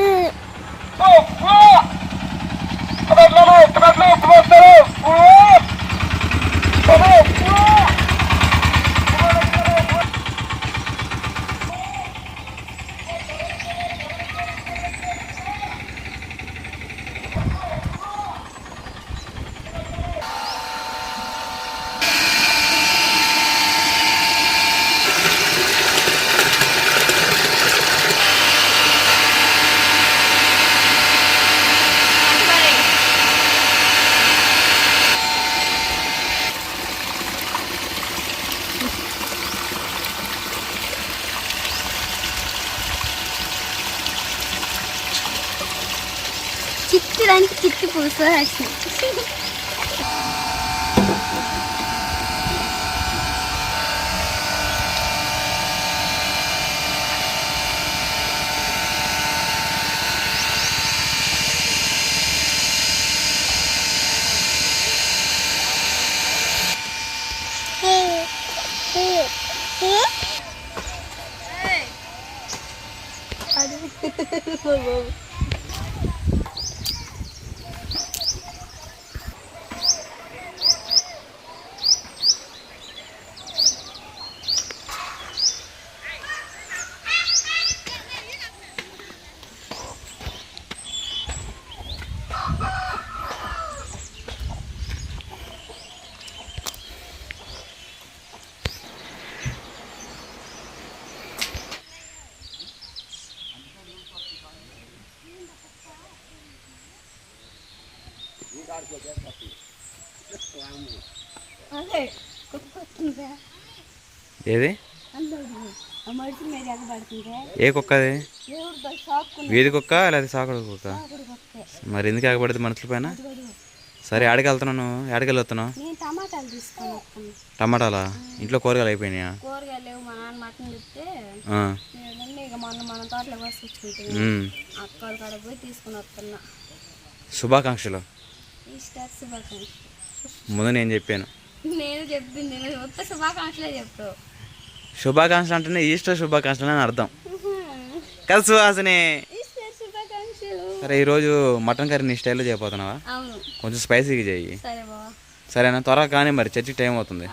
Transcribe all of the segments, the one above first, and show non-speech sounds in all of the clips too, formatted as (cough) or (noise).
Oh, దానికి చిట్టి పులుసు వచ్చింది అదే ఏది? ఏ కుక్క అది వీధి కుక్క లేదా సాకుడు కుక్క? మరి ఎందుకు ఎగబడింది మనుషుల పైన? సరే ఆడికి వెళ్తున్నాను ఆడికి వెళ్తున్నావు టమాటాలు ఇంట్లో కూరగాయలు అయిపోయినాయా? శుభాకాంక్షలు. ఈస్టర్ శుభాకాంక్షలు ముందు నేను చెప్పాను. నేను చెప్పింది శుభాకాంక్షలే చెప్పావు. శుభాకాంక్షలు అంటేనే ఈస్టర్ శుభాకాంక్షలు అని అర్థం. కదా సుహాసిని? ఈస్టర్ శుభాకాంక్షలు. సరే ఈరోజు మటన్ కర్రీ నీ స్టైల్లో చేయబోతున్నావా? అవును. కొంచెం స్పైసీగా సరే బావా. సరేనా? త్వరగా కానీ మరి చర్చికి టైం అవుతుంది.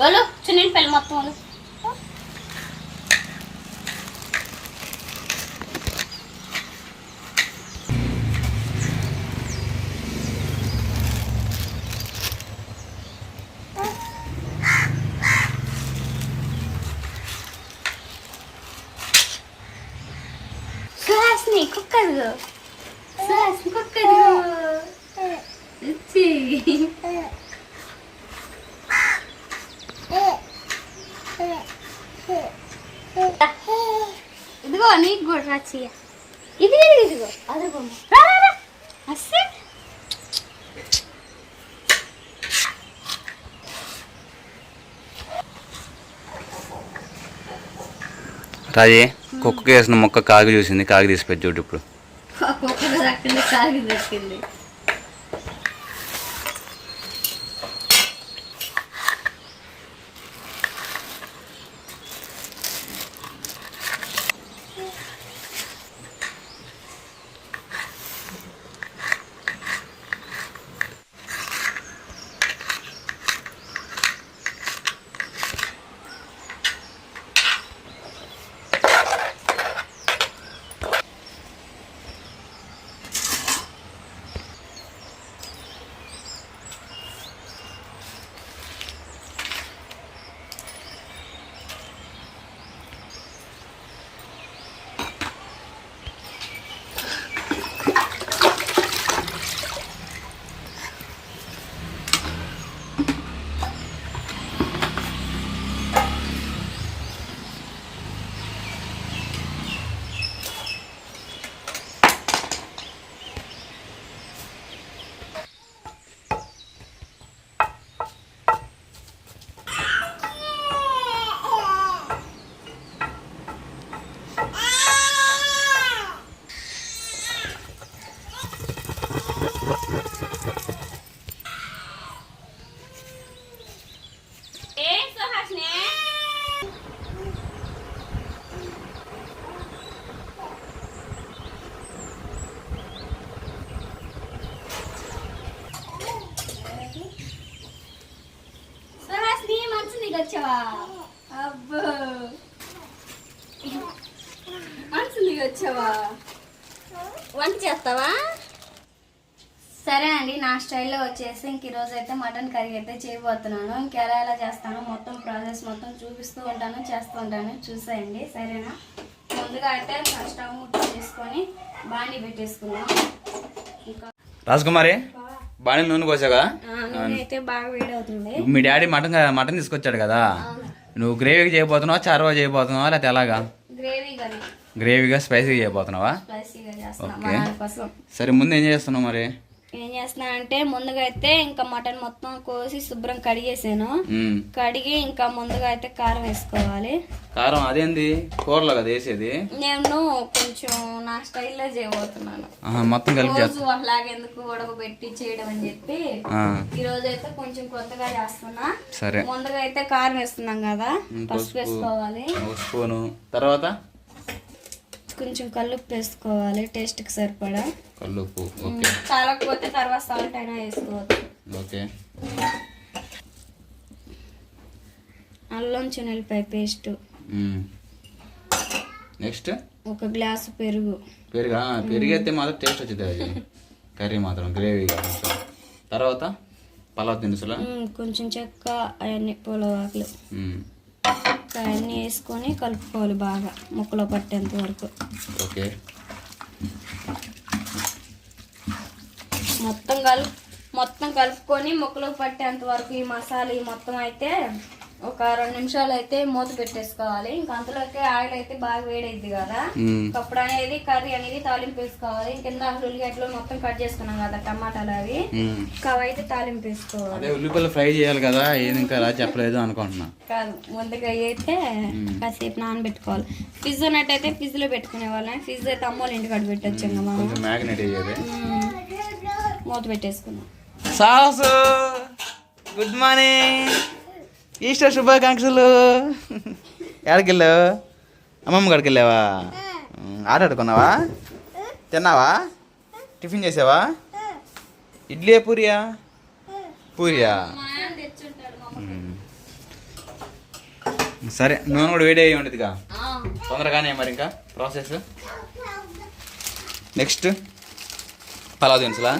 వాళ్ళు చిన్న పిల్లలు మొత్తం వాళ్ళు సుహాస్ని కుక్కదు సుహాస్ని కుక్కదు వచ్చి ఇదిగో నీకు కూడా రచ్చి ఇది ఇది ఇదిగో? రాజీ కుక్కకి వేసిన మొక్క కాగి చూసింది కాగి తీసి పెట్టి చూడు ఇప్పుడు. వచ్చేసి ఇంక ఈరోజు అయితే మటన్ కర్రీ అయితే చేయబోతున్నాను. ఇంక ఎలా ఎలా చేస్తానో మొత్తం ప్రాసెస్ మొత్తం చూపిస్తూ ఉంటాను చేస్తూ ఉంటాను. చూసేయండి సరేనా? ముందుగా అయితే స్టవ్ ముట్ట చేసుకొని బాండి పెట్టేసుకుందాం. ఇంకా రాజకుమారి నూనె పోసాగా ఆ, నూనె అయితే బాగా వేడవుతుంది మీ డాడీ మటన్ మటన్ తీసుకొచ్చాడు కదా. నువ్వు గ్రేవీకి చేయబోతున్నావా చారువా చేయబోతున్నావా లేకపోతే ఎలాగా? గ్రేవీ గ్రేవీగా స్పైసీగా చేయబోతున్నావా? ఓకే. సరే ముందు ఏం చేస్తున్నావు మరి? ఏం చేస్తున్నానంటే ముందుగా అయితే ఇంకా మటన్ మొత్తం కోసి శుభ్రం కడిగేసాను. కడిగి ఇంకా ముందుగా అయితే కారం వేసుకోవాలి. కారం అదేంది? కూరలో కదా వేసేది? నేను కొంచెం నా స్టైల్లో చేయబోతున్నాను. మొత్తం కలిపి రోజు అలాగెందుకు ఉడకబెట్టి చేయడం అని చెప్పి ఈ రోజు అయితే కొంచెం కొత్తగా చేస్తున్నా. సరే. ముందుగా అయితే కారం వేస్తున్నాం కదా. పసుపు. వేసుకోవాలి. స్పూను. తర్వాత? కొంచెం కల్లుప్పు వేసుకోవాలి టేస్ట్కి సరిపడా. కల్లుప్పు ఓకే. చాలకపోతే తర్వాత సాల్ట్ అయినా వేసుకోవచ్చు. ఓకే. అల్లం చిన్నెల్లిపాయ పేస్ట్. నెక్స్ట్? ఒక గ్లాసు పెరుగు. పెరుగా? పెరిగైతే మాత్రం టేస్ట్ వచ్చింది అది. కర్రీ మాత్రం గ్రేవీగా కొంచెం. తర్వాత? పలావ్ దినుసులా? కొంచెం చెక్క అవన్నీ పూలవాకులు మ్మ్. అవన్నీ వేసుకొని కలుపుకోవాలి బాగా ముక్కలో పట్టేంత వరకు. ఓకే. మొత్తం కలుపు మొత్తం కలుపుకొని ముక్కలు పట్టేంత వరకు ఈ మసాలా ఈ మొత్తం అయితే ఒక రెండు నిమిషాలు అయితే మూత పెట్టేసుకోవాలి. ఇంకా అంతలోకి ఆయిల్ అయితే బాగా వేడైద్ది కదా. అప్పుడు అనేది కర్రీ అనేది తాలింపు వేసుకోవాలి. కింద ఉల్లిగడ్డలు మొత్తం కట్ చేసుకున్నాం కదా టమాటాలు అవి. అయితే తాలింపు వేసుకోవాలి. అదే ఉల్లిపాయలు ఫ్రై చేయాలి కదా ఏది ఇంకా చెప్పలేదు అనుకుంటున్నా. కాదు ముందుగా అయితే కాసేపు నానబెట్టుకోవాలి. ఫిజ్ ఉన్నట్టయితే ఫ్రిడ్జ్లో పెట్టుకునే వాళ్ళం ఫ్రిడ్జ్ అయితే అమ్మోళ్ళ పెట్టొచ్చాం మ్యాగ్నెట్ అయ్యేది మ్మ్. మూత పెట్టేసుకున్నాం సాసు గుడ్ మార్నింగ్ ఈస్టర్ శుభాకాంక్షలు. ఎక్కడికెళ్ళు? అమ్మమ్మ కాడికి వెళ్ళావా? ఆట ఆడుకున్నావా? తిన్నావా? టిఫిన్ చేసావా? ఇడ్లీ పూరియా? పూరియా? సరే నూనె కూడా వేడి అయ్యి ఉండదుగా. తొందరగానే మరి ఇంకా ప్రాసెస్. నెక్స్ట్ పలావ్ దినుసులా?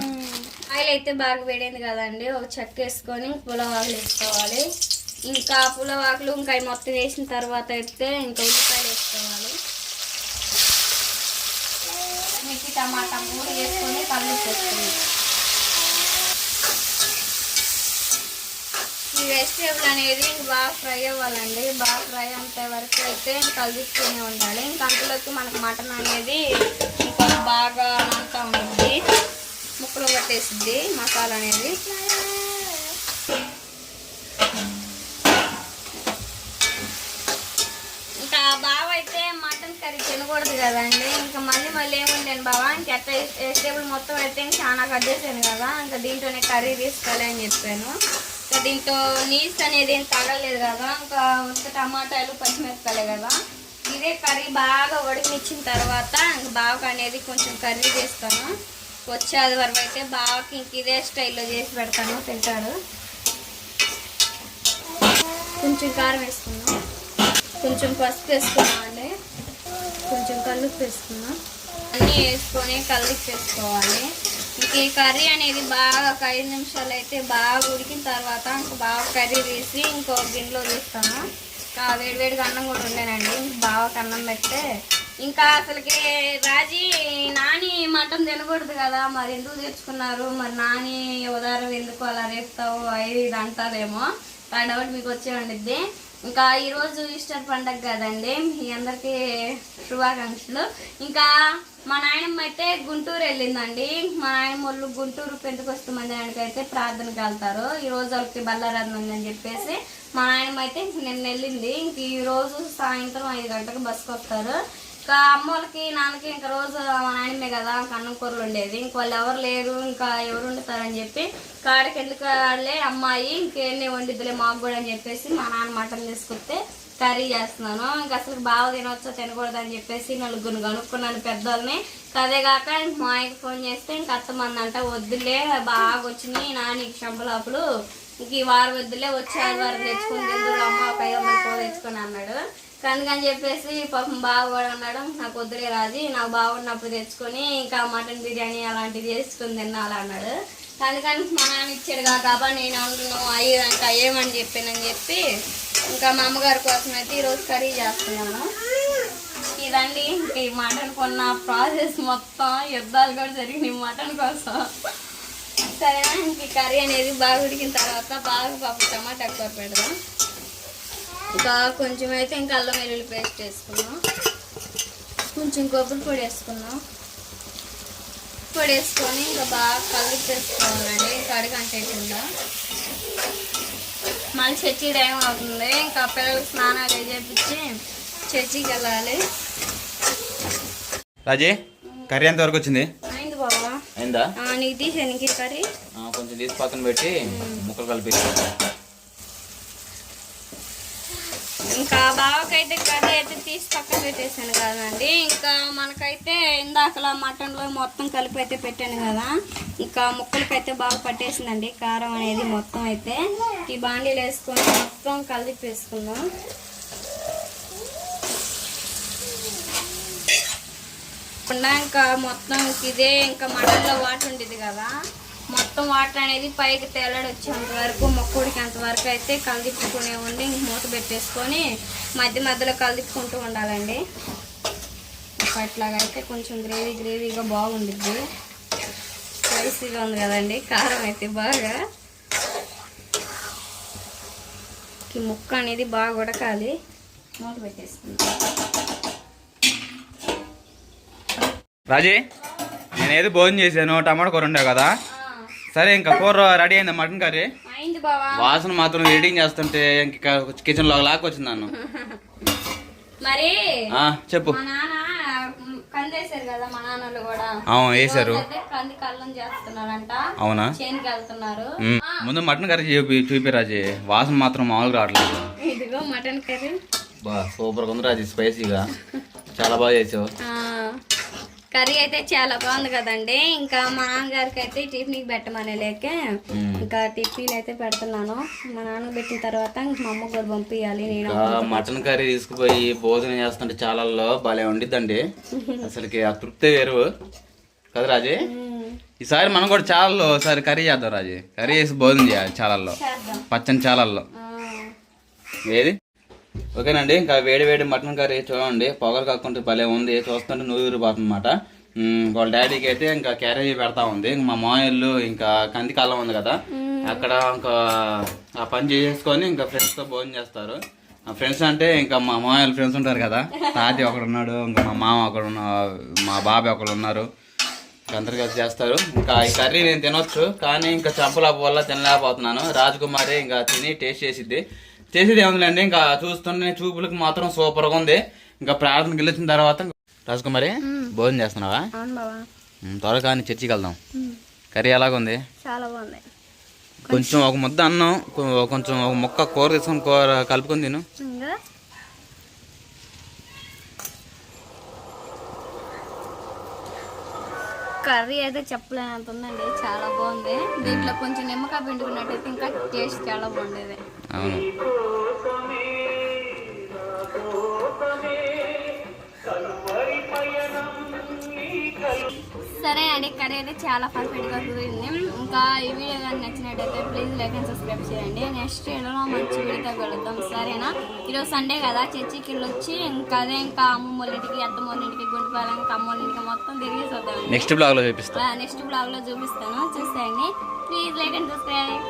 ఆయిల్ అయితే బాగా వేడైంది కదండి. ఒక చెక్క వేసుకొని పులవాకులు వేసుకోవాలి. ఇంకా పులవాకులు ఇంకా మొత్తం వేసిన తర్వాత అయితే ఇంకా ఉల్లిపాయలు వేసుకోవాలి. మిర్చి టమాటా మూడు వేసుకొని కళ్ళు వేసుకోవాలి ఈ వెజిటేబుల్ అనేది బాగా ఫ్రై అవ్వాలండి. బాగా ఫ్రై అంతే వరకు అయితే కలుపుతూనే ఉండాలి. ఇంకా అంతలోకి మనకు మటన్ అనేది ఇంకా బాగా అంతా ఉంటుంది ముక్కలు పట్టేసిద్ది మసాలా అనేది ఇంకా బావ అయితే మటన్ కర్రీ కదండి. ఇంకా మళ్ళీ మళ్ళీ ఏముండాను బావా? ఇంక ఎట్ట వెజిటేబుల్ మొత్తం అయితే ఇంక చాలా కట్ చేశాను కదా. ఇంకా దీంట్లోనే కర్రీ తీసుకోవాలి అని చెప్పాను. ఇంకా దీంట్లో నీస్ అనేది ఏం తగలేదు కదా. ఇంకా ఉత్త టమాటాలు పచ్చిమిరపకాయలు కదా. ఇదే కర్రీ బాగా ఉడికినిచ్చిన తర్వాత ఇంక బావకు అనేది కొంచెం కర్రీ చేస్తాను. వచ్చేది వరకు అయితే బావకి ఇంక ఇదే స్టైల్లో చేసి పెడతాను. తింటాడు. కొంచెం కారం వేసుకున్నాం కొంచెం పసుపు వేసుకున్నాం కొంచెం కలుపు వేసుకున్నాం అన్నీ వేసుకొని కల్లుప్పు వేసుకోవాలి. ఇంక ఈ కర్రీ అనేది బాగా ఒక ఐదు నిమిషాలు అయితే బాగా ఉడికిన తర్వాత ఇంక బాగా కర్రీ తీసి ఇంకో గిన్నెలో తీస్తాను. ఇంకా వేడివేడిగా అన్నం కూడా ఉండేనండి. బాగా అన్నం పెడితే ఇంకా అసలుకి రాజీ నాని మటన్ తినకూడదు కదా. మరి ఎందుకు తెచ్చుకున్నారు? మరి నాని ఉదారం ఎందుకు అలా రేపుతావు అవి ఇది అంటారేమో. ఆ డౌట్ మీకు వచ్చే ఉండిద్ది. ఇంకా ఈరోజు ఈస్టర్ పండగ కదండి. మీ అందరికీ శుభాకాంక్షలు. ఇంకా మా నాయనమ్మ అయితే గుంటూరు వెళ్ళిందండి. మా నాయనమ్మ వాళ్ళు గుంటూరు పెందుకొస్తు మందిరానికి అయితే ప్రార్థనకి వెళ్తారు. ఈ రోజు వాళ్ళకి బల్లారాధన ఉందని చెప్పేసి మా నాయనమ్మ అయితే నిన్న వెళ్ళింది. ఇంక ఈ రోజు సాయంత్రం ఐదు గంటలకు బస్సుకు వస్తారు ఇంకా అమ్మ వాళ్ళకి నాన్నకి ఇంకా రోజు మా నాయనమ్మే కదా ఇంకా అన్నం కూరలు ఉండేది ఇంక వాళ్ళు ఎవరు లేరు ఇంకా ఎవరు వండుతారని చెప్పి కాడికి ఎందుకు వాళ్ళే అమ్మాయి ఇంకేన్ని వండిద్దులే మాకు కూడా అని చెప్పేసి మా నాన్న మటన్ తీసుకొస్తే కర్రీ చేస్తున్నాను. ఇంకా అసలు బాగా తినవచ్చో తినకూడదు అని చెప్పేసి నలుగురిని కనుక్కున్నాను పెద్దోళ్ళని. అదే కాక ఇంక మా ఆయనకి ఫోన్ చేస్తే ఇంక అత్తమంది అంట వద్దులే బాగా వచ్చినాయి నాని శంబలాపులు ఇంక ఈ వారం వద్దులే వచ్చే ఆదివారం తెచ్చుకుని తిందురు అమ్మ ఒక ఐదు వందల తెచ్చుకొని అన్నాడు. అందుకని చెప్పేసి పాపం బావ కూడా అన్నాడు నాకు వద్దులే రాజీ నాకు బాగున్నప్పుడు తెచ్చుకొని ఇంకా మటన్ బిర్యానీ అలాంటివి చేసుకుని తినాలి అన్నాడు. అందుకని మా నాన్న ఇచ్చాడు కాబట్టి నేను అంటున్నావు అయ్యి ఇంకా ఏమని చెప్పానని చెప్పి ఇంకా మా అమ్మగారి కోసం అయితే ఈరోజు కర్రీ చేస్తున్నాను ఇదండి ఈ మటన్ కొన్న ప్రాసెస్ మొత్తం యుద్ధాలు కూడా జరిగినాయి మటన్ కోసం. సరేనా ఇంక ఈ కర్రీ అనేది బాగా ఉడికిన తర్వాత బాగా పప్పు టమాటా కూర పెడదాం. ఇంకా కొంచెం అయితే ఇంకా అల్లం వెల్లుల్లి పేస్ట్ వేసుకున్నాం. కొంచెం కొబ్బరి పొడి వేసుకున్నాం. పొడి వేసుకొని ఇంకా బాగా కలిపి వేసుకోవాలండి కడిగి అంటేకుండా మళ్ళీ చర్చి టైం అవుతుంది? ఇంకా పిల్లలకి స్నానాలు చేపించి చర్చికి వెళ్ళాలి. రాజీ కర్రీ ఎంత వరకు వచ్చింది? అయింది బాబా అయిందా? నీకు తీసాను కర్రీ. కొంచెం తీసి పక్కన పెట్టి ముక్కలు కలిపి ఇంకా బావకైతే కర్రీ అయితే తీసి పక్కన పెట్టేశాను కదండి. ఇంకా మనకైతే ఇందాకలా మటన్లో మొత్తం కలిపి అయితే పెట్టాను కదా. ఇంకా ముక్కలకైతే బాగా పట్టేసిందండి. కారం అనేది మొత్తం అయితే ఈ బాండీలు వేసుకొని మొత్తం కలిపి వేసుకుందాం. ఇంకా మొత్తం ఇదే ఇంకా మటన్లో వాటర్ ఉండేది కదా. మొత్తం వాటర్ అనేది పైకి తేలాడు వచ్చేంత వరకు మొక్కుడికి అంతవరకు అయితే కలిదిప్పుకునే ఉండి ఇంక మూత పెట్టేసుకొని మధ్య మధ్యలో కలిదిప్పుకుంటూ ఉండాలండి. ఇంకా కొంచెం గ్రేవీ గ్రేవీగా బాగుండిద్ది. స్పైసీగా ఉంది కదండి కారం అయితే బాగా. ఈ ముక్క అనేది బాగా ఉడకాలి. మూత పెట్టేసుకుంటాం రాజీ నేను భోజనం చేశాను టమాటా కూర ఉండేవు కదా? సరే ఇంకా కూర రెడీ అయిందా మటన్ కర్రీ? వాసన మాత్రం ఎడిటింగ్ చేస్తుంటే ఇంకా కిచెన్లో నన్ను. మరి చెప్పు. మా నాన్న కూడా. అవును? అవునా ముందు మటన్ కర్రీ చూపి చూపి రాజీ. వాసన మాత్రం మామూలుగా రావట్లేదు. ఇదిగో మటన్ కర్రీ. బా సూపర్గా ఉంది రాజు స్పైసీగా చాలా బాగా చేసావు. కర్రీ అయితే చాలా బాగుంది కదండి. ఇంకా మా నాన్నగారికి అయితే టిఫిన్కి పెట్టమని లేక. ఇంకా టిఫిన్ అయితే పెడుతున్నాను. మా నాన్న పెట్టిన తర్వాత ఇంక మా అమ్మ కూడా పంపించాలి నేను మటన్ కర్రీ తీసుకుపోయి భోజనం చేస్తుంటే చాలల్లో భలే ఉండిద్దండి. (laughs) అసలుకి ఆ తృప్తి వేరు. కదా రాజీ. ఈసారి మనం కూడా చాలల్లో ఒకసారి కర్రీ చేద్దాం రాజీ. కర్రీ చేసి భోజనం చేయాలి చాలల్లో. పచ్చని చాలల్లో. ఏది? ఓకేనండి ఇంకా వేడి వేడి మటన్ కర్రీ చూడండి. పొగలు కాకుండా భలే ఉంది. చూస్తుంటే నూరు పోతుందన్నమాట వాళ్ళ డాడీకి అయితే ఇంకా క్యారేజీ పెడతా ఉంది. మా మాయళ్ళు ఇంకా కంది కాలం ఉంది కదా. అక్కడ ఇంకా ఆ పని చేసుకొని ఇంకా ఫ్రెండ్స్తో భోజనం చేస్తారు. ఆ ఫ్రెండ్స్ అంటే ఇంకా మా మాయల ఫ్రెండ్స్ ఉంటారు కదా. తాతి ఒకడు ఉన్నాడు ఇంకా మా మామ ఒకడు మా బాబాయ్ ఒకడు ఉన్నారు అందరు కలిసి చేస్తారు. ఇంకా ఈ కర్రీ నేను తినొచ్చు కానీ ఇంకా చంపలాపు వల్ల తినలేకపోతున్నాను. రాజకుమారి ఇంకా తిని టేస్ట్ చేసిద్ది. చేసేది ఏముందండి ఇంకా చూస్తుంటే చూపులకు మాత్రం సూపర్గా ఉంది. ఇంకా ప్రార్థనకి వెళ్ళొచ్చిన తర్వాత రాజకుమారి భోజనం చేస్తున్నావా? త్వరగా చర్చికి వెళ్దాం. కర్రీ ఎలాగుంది? కొంచెం ఒక ముద్ద అన్నం కొంచెం ఒక ముక్క కూర తీసుకొని కూర కలుపుకొని తిను. కర్రీ అయితే చెప్పలేనంత ఉందండి. చాలా బాగుంది. దీంట్లో కొంచెం నిమ్మకాయ పిండుకున్నట్టయితే ఇంకా టేస్ట్ చాలా బాగుండేది. అవును. సరే అండి కర్రీ అయితే చాలా పర్ఫెక్ట్గా కుదిరింది. ఇంకా ఈ వీడియో కానీ నచ్చినట్టయితే ప్లీజ్ లైక్ అండ్ సబ్స్క్రైబ్ చేయండి. నెక్స్ట్ వీడియోలో మంచి వీడియోతో కలుద్దాం. సరేనా? ఈరోజు సండే కదా? చర్చికి వెళ్ళొచ్చి ఇంకా అదే ఇంకా అమ్మమ్మ వాళ్ళ ఇంటికి అత్తమ్మ వాళ్ళ ఇంటికి గుంటిపాలెం ఇంకా అమ్మ వాళ్ళ ఇంటికి మొత్తం తిరిగి చూద్దాం నెక్స్ట్ బ్లాగ్లో చూపిస్తా. నెక్స్ట్ బ్లాగ్లో చూపిస్తాను. చూసేయండి. Please like and subscribe